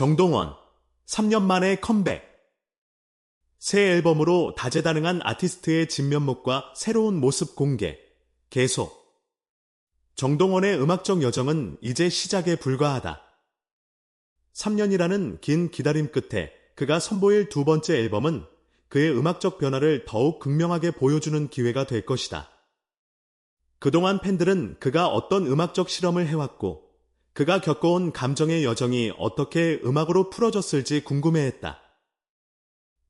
정동원, 3년 만에 컴백. 새 앨범으로 다재다능한 아티스트의 진면목과 새로운 모습 공개, 계속. 정동원의 음악적 여정은 이제 시작에 불과하다. 3년이라는 긴 기다림 끝에 그가 선보일 두 번째 앨범은 그의 음악적 변화를 더욱 극명하게 보여주는 기회가 될 것이다. 그동안 팬들은 그가 어떤 음악적 실험을 해왔고 그가 겪어온 감정의 여정이 어떻게 음악으로 풀어졌을지 궁금해했다.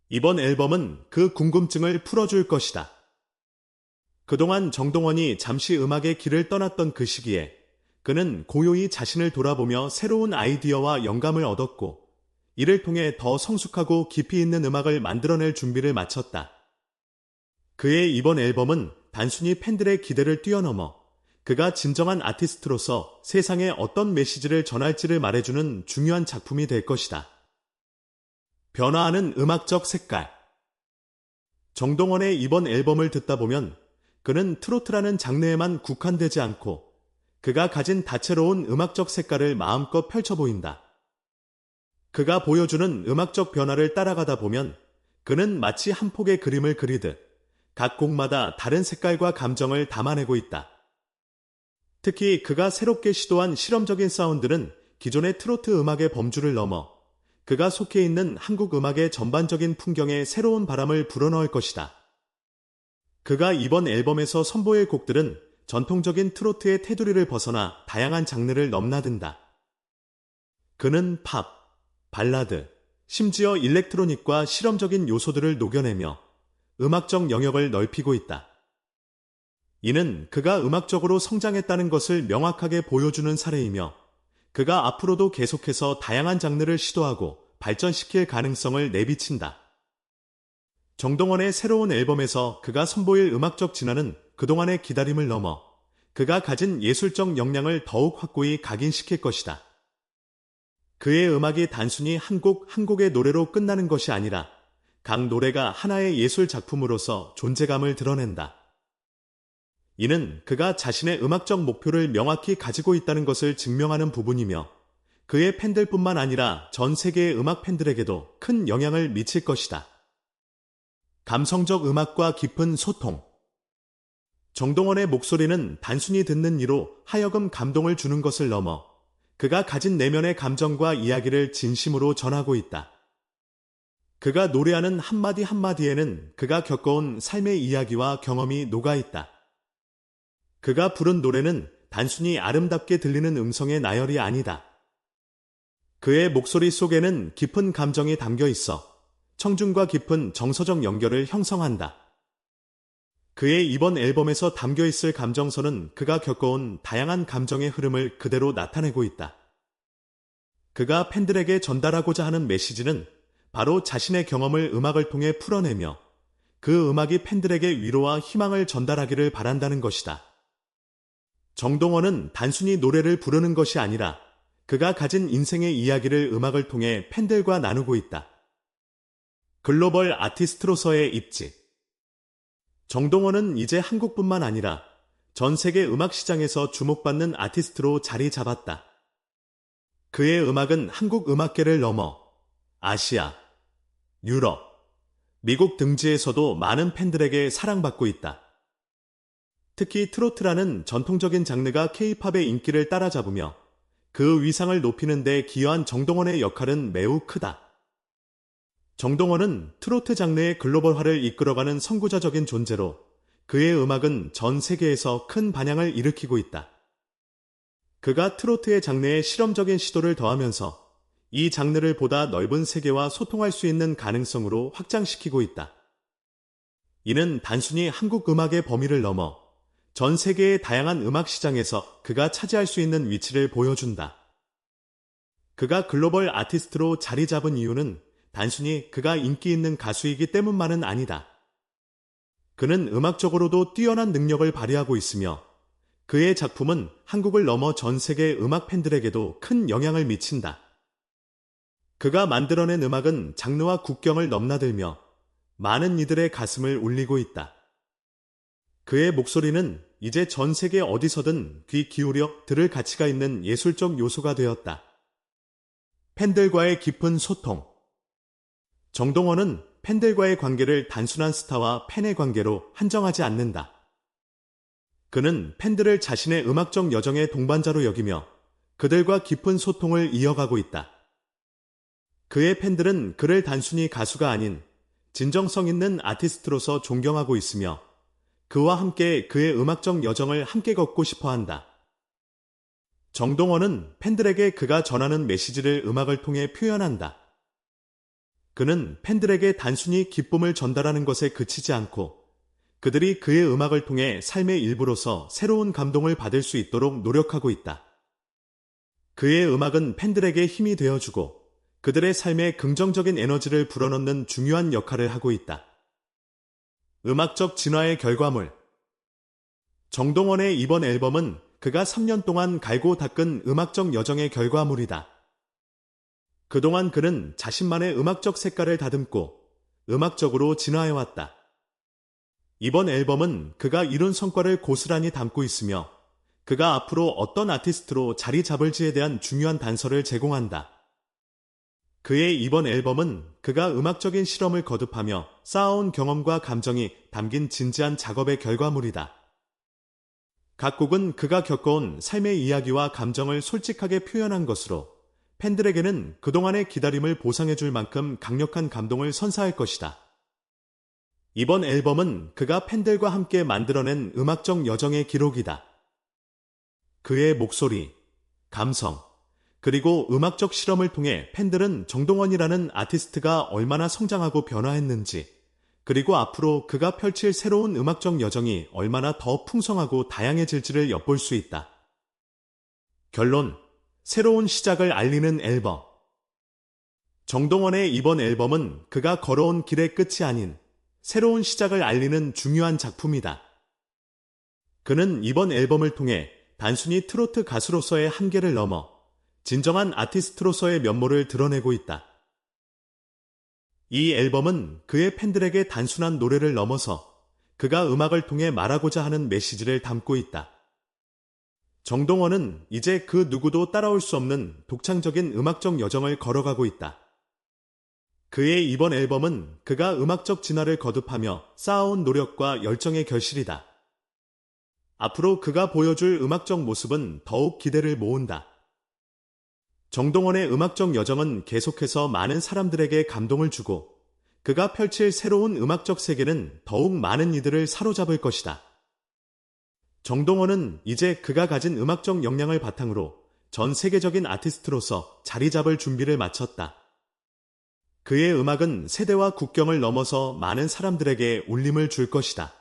이번 앨범은 그 궁금증을 풀어줄 것이다. 그동안 정동원이 잠시 음악의 길을 떠났던 그 시기에 그는 고요히 자신을 돌아보며 새로운 아이디어와 영감을 얻었고 이를 통해 더 성숙하고 깊이 있는 음악을 만들어낼 준비를 마쳤다. 그의 이번 앨범은 단순히 팬들의 기대를 뛰어넘어 그가 진정한 아티스트로서 세상에 어떤 메시지를 전할지를 말해주는 중요한 작품이 될 것이다. 변화하는 음악적 색깔 정동원의 이번 앨범을 듣다 보면 그는 트로트라는 장르에만 국한되지 않고 그가 가진 다채로운 음악적 색깔을 마음껏 펼쳐 보인다. 그가 보여주는 음악적 변화를 따라가다 보면 그는 마치 한 폭의 그림을 그리듯 각 곡마다 다른 색깔과 감정을 담아내고 있다. 특히 그가 새롭게 시도한 실험적인 사운드는 기존의 트로트 음악의 범주를 넘어 그가 속해 있는 한국 음악의 전반적인 풍경에 새로운 바람을 불어넣을 것이다. 그가 이번 앨범에서 선보일 곡들은 전통적인 트로트의 테두리를 벗어나 다양한 장르를 넘나든다. 그는 팝, 발라드, 심지어 일렉트로닉과 실험적인 요소들을 녹여내며 음악적 영역을 넓히고 있다. 이는 그가 음악적으로 성장했다는 것을 명확하게 보여주는 사례이며 그가 앞으로도 계속해서 다양한 장르를 시도하고 발전시킬 가능성을 내비친다. 정동원의 새로운 앨범에서 그가 선보일 음악적 진화는 그동안의 기다림을 넘어 그가 가진 예술적 역량을 더욱 확고히 각인시킬 것이다. 그의 음악이 단순히 한 곡 한 곡의 노래로 끝나는 것이 아니라 각 노래가 하나의 예술 작품으로서 존재감을 드러낸다. 이는 그가 자신의 음악적 목표를 명확히 가지고 있다는 것을 증명하는 부분이며 그의 팬들뿐만 아니라 전 세계의 음악 팬들에게도 큰 영향을 미칠 것이다. 감성적 음악과 깊은 소통. 정동원의 목소리는 단순히 듣는 이로 하여금 감동을 주는 것을 넘어 그가 가진 내면의 감정과 이야기를 진심으로 전하고 있다. 그가 노래하는 한마디 한마디에는 그가 겪어온 삶의 이야기와 경험이 녹아있다. 그가 부른 노래는 단순히 아름답게 들리는 음성의 나열이 아니다. 그의 목소리 속에는 깊은 감정이 담겨 있어 청중과 깊은 정서적 연결을 형성한다. 그의 이번 앨범에서 담겨 있을 감정선은 그가 겪어온 다양한 감정의 흐름을 그대로 나타내고 있다. 그가 팬들에게 전달하고자 하는 메시지는 바로 자신의 경험을 음악을 통해 풀어내며 그 음악이 팬들에게 위로와 희망을 전달하기를 바란다는 것이다. 정동원은 단순히 노래를 부르는 것이 아니라 그가 가진 인생의 이야기를 음악을 통해 팬들과 나누고 있다. 글로벌 아티스트로서의 입지. 정동원은 이제 한국뿐만 아니라 전 세계 음악 시장에서 주목받는 아티스트로 자리 잡았다. 그의 음악은 한국 음악계를 넘어 아시아, 유럽, 미국 등지에서도 많은 팬들에게 사랑받고 있다. 특히 트로트라는 전통적인 장르가 케이팝의 인기를 따라잡으며 그 위상을 높이는 데 기여한 정동원의 역할은 매우 크다. 정동원은 트로트 장르의 글로벌화를 이끌어가는 선구자적인 존재로 그의 음악은 전 세계에서 큰 반향을 일으키고 있다. 그가 트로트의 장르에 실험적인 시도를 더하면서 이 장르를 보다 넓은 세계와 소통할 수 있는 가능성으로 확장시키고 있다. 이는 단순히 한국 음악의 범위를 넘어 전 세계의 다양한 음악 시장에서 그가 차지할 수 있는 위치를 보여준다. 그가 글로벌 아티스트로 자리 잡은 이유는 단순히 그가 인기 있는 가수이기 때문만은 아니다. 그는 음악적으로도 뛰어난 능력을 발휘하고 있으며 그의 작품은 한국을 넘어 전 세계 음악 팬들에게도 큰 영향을 미친다. 그가 만들어낸 음악은 장르와 국경을 넘나들며 많은 이들의 가슴을 울리고 있다. 그의 목소리는 이제 전 세계 어디서든 귀 기울여 들을 가치가 있는 예술적 요소가 되었다. 팬들과의 깊은 소통. 정동원은 팬들과의 관계를 단순한 스타와 팬의 관계로 한정하지 않는다. 그는 팬들을 자신의 음악적 여정의 동반자로 여기며 그들과 깊은 소통을 이어가고 있다. 그의 팬들은 그를 단순히 가수가 아닌 진정성 있는 아티스트로서 존경하고 있으며 그와 함께 그의 음악적 여정을 함께 걷고 싶어 한다. 정동원은 팬들에게 그가 전하는 메시지를 음악을 통해 표현한다. 그는 팬들에게 단순히 기쁨을 전달하는 것에 그치지 않고 그들이 그의 음악을 통해 삶의 일부로서 새로운 감동을 받을 수 있도록 노력하고 있다. 그의 음악은 팬들에게 힘이 되어주고 그들의 삶에 긍정적인 에너지를 불어넣는 중요한 역할을 하고 있다. 음악적 진화의 결과물 정동원의 이번 앨범은 그가 3년 동안 갈고 닦은 음악적 여정의 결과물이다. 그동안 그는 자신만의 음악적 색깔을 다듬고 음악적으로 진화해왔다. 이번 앨범은 그가 이룬 성과를 고스란히 담고 있으며 그가 앞으로 어떤 아티스트로 자리 잡을지에 대한 중요한 단서를 제공한다. 그의 이번 앨범은 그가 음악적인 실험을 거듭하며 쌓아온 경험과 감정이 담긴 진지한 작업의 결과물이다. 각 곡은 그가 겪어온 삶의 이야기와 감정을 솔직하게 표현한 것으로 팬들에게는 그동안의 기다림을 보상해줄 만큼 강력한 감동을 선사할 것이다. 이번 앨범은 그가 팬들과 함께 만들어낸 음악적 여정의 기록이다. 그의 목소리, 감성, 그리고 음악적 실험을 통해 팬들은 정동원이라는 아티스트가 얼마나 성장하고 변화했는지, 그리고 앞으로 그가 펼칠 새로운 음악적 여정이 얼마나 더 풍성하고 다양해질지를 엿볼 수 있다. 결론, 새로운 시작을 알리는 앨범. 정동원의 이번 앨범은 그가 걸어온 길의 끝이 아닌 새로운 시작을 알리는 중요한 작품이다. 그는 이번 앨범을 통해 단순히 트로트 가수로서의 한계를 넘어 진정한 아티스트로서의 면모를 드러내고 있다. 이 앨범은 그의 팬들에게 단순한 노래를 넘어서 그가 음악을 통해 말하고자 하는 메시지를 담고 있다. 정동원은 이제 그 누구도 따라올 수 없는 독창적인 음악적 여정을 걸어가고 있다. 그의 이번 앨범은 그가 음악적 진화를 거듭하며 쌓아온 노력과 열정의 결실이다. 앞으로 그가 보여줄 음악적 모습은 더욱 기대를 모은다. 정동원의 음악적 여정은 계속해서 많은 사람들에게 감동을 주고 그가 펼칠 새로운 음악적 세계는 더욱 많은 이들을 사로잡을 것이다. 정동원은 이제 그가 가진 음악적 역량을 바탕으로 전 세계적인 아티스트로서 자리 잡을 준비를 마쳤다. 그의 음악은 세대와 국경을 넘어서 많은 사람들에게 울림을 줄 것이다.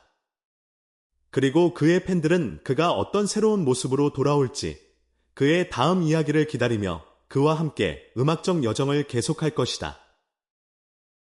그리고 그의 팬들은 그가 어떤 새로운 모습으로 돌아올지 그의 다음 이야기를 기다리며 그와 함께 음악적 여정을 계속할 것이다.